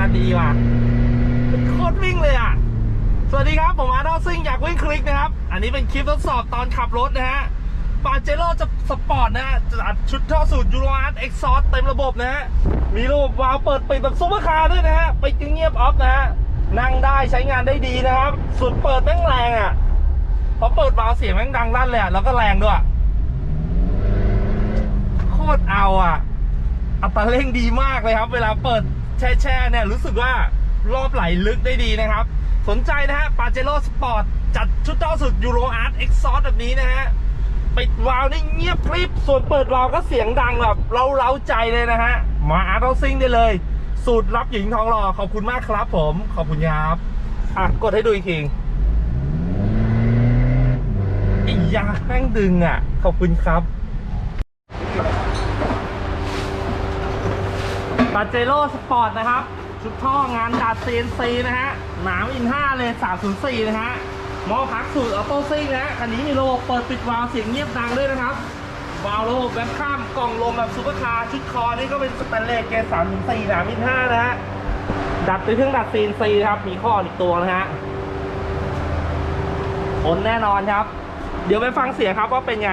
มาดีว่ะโคตรวิ่งเลยอะ สวัสดีครับ ผมอาร์ดอซิ่งอยากวิ่งคลิกนะครับ อันนี้เป็นคลิปทดสอบตอนขับรถนะฮะปาเจโร่จะสปอร์ตนะฮะจัดชุดท่อสูตรยูโรอาร์ตเอ็กซอสเต็มระบบนะฮะ มีระบบวาล์วเปิดปิดแบบซุปเปอร์คาร์ด้วยนะฮะ ไปจึงเงียบออฟนะฮะ นั่งได้ใช้งานได้ดีนะครับส่วนเปิดแม่งแรงอะพอเปิดวาล์วเสียงแม่งดังลั่นเลยอะแล้วก็แรงด้วย โคตรเอาอะอัตราเร่งดีมากเลยครับ เวลาเปิด แช่แช่เนี่ยรู้สึกว่ารอบไหลลึกได้ดีนะครับ สนใจนะฮะปาเจโร่สปอร์ตจัดชุดเจ้าสุดยูโรอาร์ตเอ็กซอแบบนี้นะฮะปิดวาล์วนี่เงียบกริบส่วนเปิดวาล์วก็เสียงดังแบบเราเร้าใจเลยนะฮะมาอาร์ตเอาซิงได้เลย สูตรรับหญิงทองหล่อขอบคุณมากครับผมขอบคุณครับอะกดให้ดูอีกทีอียาแม่งดึงอะ ขอบคุณครับ ปาเจโร่สปอร์ตนะครับ ชุดท่องานดัด CNC นะฮะ หนามอิน 5 เลย 304 นะฮะมอพักสูตรออโต้ซิ่งนะฮะคันนี้มีระบเปิดปิดวาล์วเสียงเงียบดังด้วยนะครับ วาล์วระบแบ็คข้ามกล่องลมแบบซูเปอร์คาร์ชุดคอนี่ก็เป็นสแตนเลสเกรด304 หนามอิน 5 นะฮะ ดัดด้วเครื่องดัด CNC นะครับ มีข้ออีกตัวนะฮะผลแน่นอนครับ เดี๋ยวไปฟังเสียงครับว่าเป็นไง